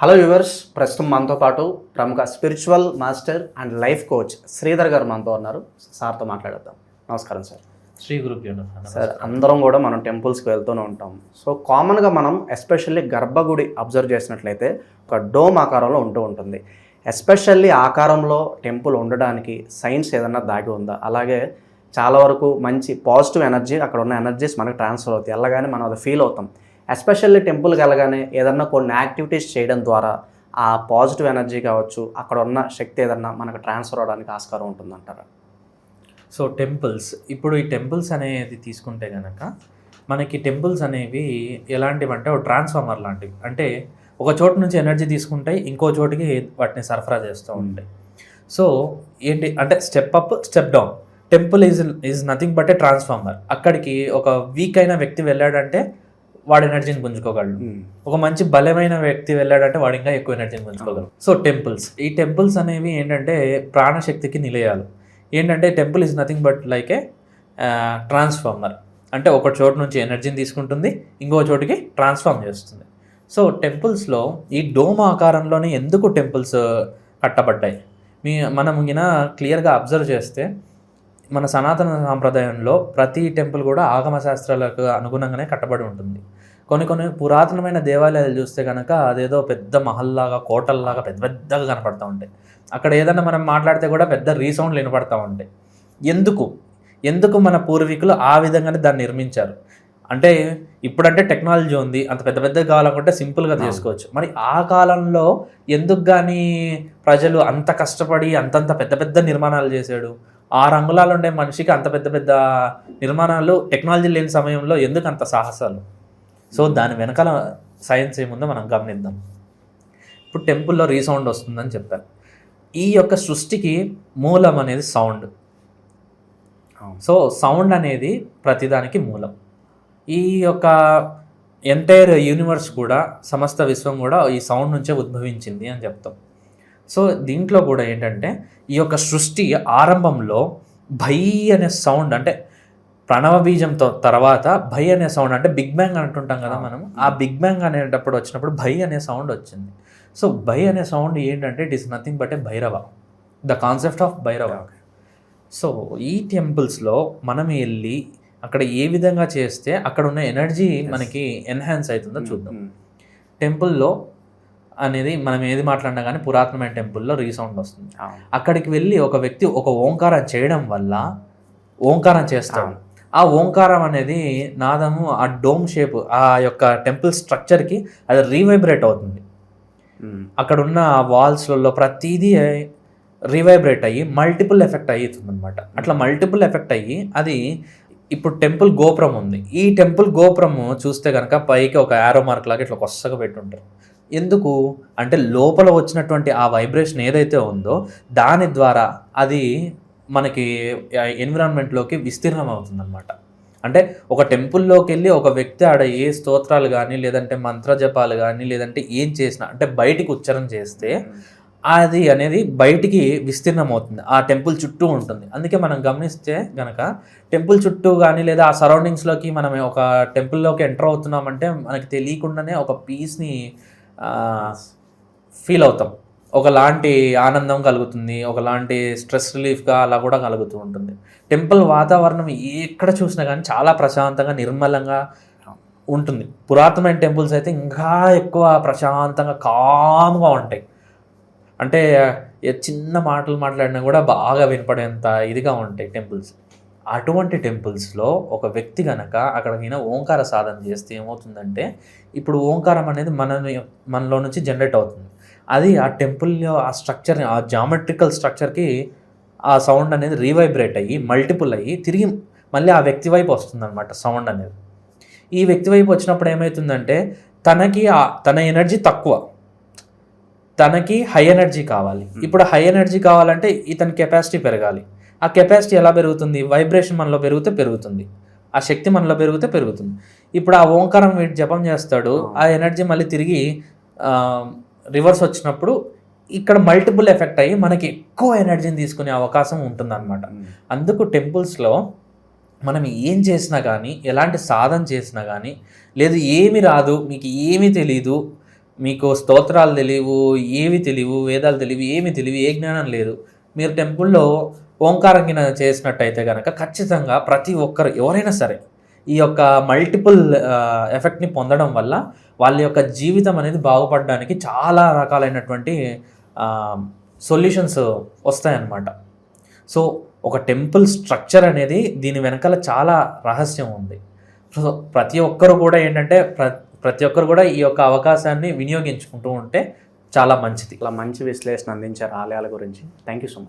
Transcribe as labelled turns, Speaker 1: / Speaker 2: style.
Speaker 1: Hello viewers ప్రస్తుతం మనతో పాటు ప్రముఖ spiritual master and life coach Sridhar garu మనతో ఉన్నారు. సార్తో మాట్లాడేద్దాం. నమస్కారం సార్
Speaker 2: శ్రీ నమః.
Speaker 1: సార్ అందరం కూడా మనం టెంపుల్స్కి వెళ్తూనే ఉంటాం. సో కామన్గా మనం ఎస్పెషల్లీ గర్భగుడి అబ్జర్వ్ చేసినట్లయితే ఒక డోమ్ ఆకారంలో ఉంటూ ఉంటుంది. ఎస్పెషల్లీ ఆకారంలో టెంపుల్ ఉండడానికి సైన్స్ ఏదన్నా దాగి ఉందా? అలాగే చాలా వరకు మంచి పాజిటివ్ ఎనర్జీ అక్కడ ఉన్న ఎనర్జీస్ మనకు ట్రాన్స్ఫర్ అవుతాయి. వెళ్ళగానే మనం అది ఫీల్ అవుతాం. ఎస్పెషల్లీ టెంపుల్కి వెళ్ళగానే ఏదన్నా కొన్ని యాక్టివిటీస్ చేయడం ద్వారా ఆ పాజిటివ్ ఎనర్జీ కావచ్చు అక్కడ ఉన్న శక్తి ఏదన్నా మనకు ట్రాన్స్ఫర్ అవడానికి ఆస్కారం ఉంటుందంటారా?
Speaker 2: సో టెంపుల్స్ ఇప్పుడు ఈ టెంపుల్స్ అనేది తీసుకుంటే కనుక మనకి టెంపుల్స్ అనేవి ఎలాంటివి అంటే ఒక ట్రాన్స్ఫార్మర్ లాంటివి. అంటే ఒక చోటు నుంచి ఎనర్జీ తీసుకుంటాయి ఇంకో చోటికి వాటిని సరఫరా చేస్తూ ఉంటాయి. సో ఏంటి అంటే step up step down. Temple is is nothing but a transformer. అక్కడికి ఒక వీక్ అయిన వ్యక్తి వెళ్ళాడంటే వాడు ఎనర్జీని పుంజుకోగలడు. ఒక మంచి బలమైన వ్యక్తి వెళ్ళాడంటే వాడు ఇంకా ఎక్కువ ఎనర్జీని పుంజుకోగలరు సో టెంపుల్స్ ఈ టెంపుల్స్ అనేవి ఏంటంటే ప్రాణశక్తికి నిలయాలు. ఏంటంటే temple is nothing but like a transformer అంటే ఒక చోటు నుంచి ఎనర్జీని తీసుకుంటుంది ఇంకో చోటికి ట్రాన్స్ఫార్మ్ చేస్తుంది. సో టెంపుల్స్లో ఈ డోమ్ ఆకారంలోనే ఎందుకు టెంపుల్స్ కట్టబడ్డాయి? మీ మనం గిన క్లియర్గా అబ్జర్వ్ చేస్తే మన సనాతన సాంప్రదాయంలో ప్రతి టెంపుల్ కూడా ఆగమ శాస్త్రాలకు అనుగుణంగానే కట్టబడి ఉంటుంది. కొన్ని కొన్ని పురాతనమైన దేవాలయాలు చూస్తే కనుక అదేదో పెద్ద మహల్లాగా కోటల్లాగా పెద్ద పెద్దగా కనపడతా ఉంటాయి. అక్కడ ఏదైనా మనం మాట్లాడితే కూడా పెద్ద రీసౌండ్లు వినపడతా ఉంటాయి. ఎందుకు? ఎందుకు మన పూర్వీకులు ఆ విధంగానే దాన్ని నిర్మించారు? అంటే ఇప్పుడంటే టెక్నాలజీ ఉంది అంత పెద్ద పెద్ద కావాలనుకుంటే సింపుల్గా చేసుకోవచ్చు. మరి ఆ కాలంలో ఎందుకు కానీ ప్రజలు అంత కష్టపడి అంతంత పెద్ద పెద్ద నిర్మాణాలు చేశాడు? ఆ రంగులాలు ఉండే మనిషికి అంత పెద్ద పెద్ద నిర్మాణాలు టెక్నాలజీ లేని సమయంలో ఎందుకు అంత సాహసాలు? సో దాని వెనకాల సైన్స్ ఏముందో మనం గమనిద్దాం. ఇప్పుడు టెంపుల్లో రీసౌండ్ వస్తుందని చెప్పాను ఈ యొక్క సృష్టికి మూలం అనేది సౌండ్ సో సౌండ్ అనేది ప్రతిదానికి మూలం. ఈ యొక్క ఎంటైర్ యూనివర్స్ కూడా సమస్త విశ్వం కూడా ఈ సౌండ్ నుంచే ఉద్భవించింది అని చెప్తాం. సో దీంట్లో కూడా ఏంటంటే ఈ యొక్క సృష్టి ఆరంభంలో భై అనే సౌండ్ అంటే ప్రణవ బీజంతో తర్వాత భై అనే సౌండ్ అంటే బిగ్ బ్యాంగ్ అంటుంటాం కదా మనం ఆ బిగ్ బ్యాంగ్ అనేటప్పుడు వచ్చినప్పుడు భై అనే సౌండ్ వచ్చింది. సో భై అనే సౌండ్ ఏంటంటే it is nothing but a Bhairava. The concept of Bhairava. So ఈ టెంపుల్స్లో మనం వెళ్ళి అక్కడ ఏ విధంగా చేస్తే అక్కడ ఉన్న ఎనర్జీ మనకి ఎన్హాన్స్ అవుతుందో చూద్దాం. టెంపుల్లో అనేది మనం ఏది మాట్లాడినా కానీ పురాతనమైన టెంపుల్లో రీసౌండ్ వస్తుంది. అక్కడికి వెళ్ళి ఒక వ్యక్తి ఒక ఓంకారం చేయడం వల్ల ఓంకారం చేస్తాడు. ఆ ఓంకారం అనేది నాదము ఆ డోమ్ షేప్ ఆ యొక్క టెంపుల్ స్ట్రక్చర్కి అది రీవైబ్రేట్ అవుతుంది. అక్కడ ఉన్న వాల్స్లలో ప్రతిదీ రీవైబ్రేట్ అయ్యి మల్టిపుల్ ఎఫెక్ట్ అవుతుంది అనమాట అట్లా మల్టిపుల్ ఎఫెక్ట్ అయ్యి అది ఇప్పుడు టెంపుల్ గోపురం ఉంది. ఈ టెంపుల్ గోపురము చూస్తే కనుక పైకి ఒక యారో మార్క్ లాగా ఇట్లా కొత్తగా పెట్టుంటారు. ఎందుకు? అంటే లోపల వచ్చినటువంటి ఆ వైబ్రేషన్ ఏదైతే ఉందో దాని ద్వారా అది మనకి ఎన్విరాన్మెంట్లోకి విస్తీర్ణం అవుతుందన్నమాట అంటే ఒక టెంపుల్లోకి వెళ్ళి ఒక వ్యక్తి ఆడ ఏ స్తోత్రాలు కానీ లేదంటే మంత్ర జపాలు కానీ లేదంటే ఏం చేసినా అంటే బయటికి ఉచ్చారణ చేస్తే అది అనేది బయటికి విస్తీర్ణం అవుతుంది ఆ టెంపుల్ చుట్టూ ఉంటుంది. అందుకే మనం గమనిస్తే గనక టెంపుల్ చుట్టూ కానీ లేదా ఆ సరౌండింగ్స్లోకి మనం ఒక టెంపుల్లోకి ఎంటర్ అవుతున్నామంటే మనకి తెలియకుండానే ఒక పీస్ని ఫీల్ అవుతాం. ఒకలాంటి ఆనందం కలుగుతుంది ఒకలాంటి స్ట్రెస్ రిలీఫ్గా అలా కూడా కలుగుతూ ఉంటుంది. టెంపుల్ వాతావరణం ఎక్కడ చూసినా కానీ చాలా ప్రశాంతంగా నిర్మలంగా ఉంటుంది. పురాతనమైన టెంపుల్స్ అయితే ఇంకా ఎక్కువ ప్రశాంతంగా కామ్గా ఉంటాయి. అంటే చిన్న మాటలు మాట్లాడినా కూడా బాగా వినపడేంత ఇదిగా ఉంటాయి టెంపుల్స్. అటువంటి టెంపుల్స్లో ఒక వ్యక్తి గనక అక్కడికైనా ఓంకార సాధన చేస్తే ఏమవుతుందంటే ఇప్పుడు ఓంకారం అనేది మన మనలో నుంచి జనరేట్ అవుతుంది. అది ఆ టెంపుల్లో ఆ స్ట్రక్చర్ ఆ జామెట్రికల్ స్ట్రక్చర్కి ఆ సౌండ్ అనేది రీవైబ్రేట్ అయ్యి మల్టిపుల్ అయ్యి తిరిగి మళ్ళీ ఆ వ్యక్తి వైపు వస్తుందన్నమాట సౌండ్ అనేది. ఈ వ్యక్తి వైపు వచ్చినప్పుడు ఏమవుతుందంటే తనకి ఆ- తన ఎనర్జీ తక్కువ. తనకి హై ఎనర్జీ కావాలి. ఇప్పుడు హై ఎనర్జీ కావాలంటే ఇతని కెపాసిటీ పెరగాలి. ఆ కెపాసిటీ ఎలా పెరుగుతుంది? వైబ్రేషన్ మనలో పెరిగితే పెరుగుతుంది. ఆ శక్తి మనలో పెరిగితే పెరుగుతుంది. ఇప్పుడు ఆ ఓంకారం వీటి జపం చేస్తాడు ఆ ఎనర్జీ మళ్ళీ తిరిగి రివర్స్ వచ్చినప్పుడు ఇక్కడ మల్టిపుల్ ఎఫెక్ట్ అయ్యి మనకి ఎక్కువ ఎనర్జీని తీసుకునే అవకాశం ఉంటుందన్నమాట. అందుకు టెంపుల్స్లో మనం ఏం చేసినా కానీ ఎలాంటి సాధన చేసినా కానీ లేదు ఏమి రాదు మీకు ఏమీ తెలీదు మీకు స్తోత్రాలు తెలియవు ఏవి తెలియవు వేదాలు తెలియవు ఏమి తెలియవు ఏ జ్ఞానం లేదు. మీరు టెంపుల్లో ఓంకారం కింద చేసినట్టయితే కనుక ఖచ్చితంగా ప్రతి ఒక్కరు ఎవరైనా సరే ఈ యొక్క మల్టిపుల్ ఎఫెక్ట్ని పొందడం వల్ల వాళ్ళ యొక్క జీవితం అనేది బాగుపడడానికి చాలా రకాలైనటువంటి సొల్యూషన్స్ వస్తాయన్నమాట. సో ఒక టెంపుల్ స్ట్రక్చర్ అనేది దీని వెనకాల చాలా రహస్యం ఉంది. సో ప్రతి ఒక్కరు కూడా ఏంటంటే ప్ర ప్రతి ఒక్కరు కూడా ఈ యొక్క అవకాశాన్ని వినియోగించుకుంటూ ఉంటే చాలా మంచిది.
Speaker 1: ఇలా మంచి విశ్లేషణ అందించారు ఆలయాల గురించి. Thank you so much